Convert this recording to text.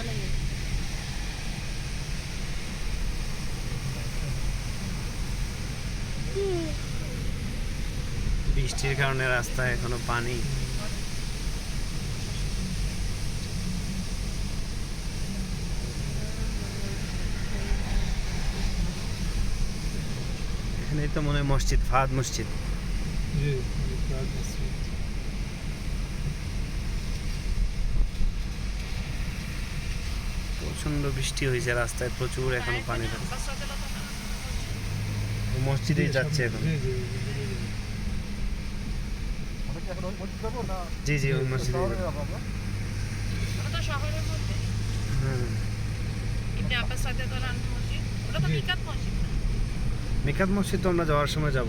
চলে বৃষ্টির কারণে রাস্তায় এখনও পানি। এখানেই তো মনে হয় মসজিদ ফাদ মসজিদ। মসজিদ। প্রচণ্ড বৃষ্টি হয়েছে রাস্তায় প্রচুর এখনও পানি থাকে মসজিদেই যাচ্ছে এখন। জি জি ওই মসজিদে ওটা তো শহরের মধ্যে। হ্যাঁ। মসজিদ। মসজিদ মিকাত মসজিদ তো আমরা যাওয়ার সময় যাব।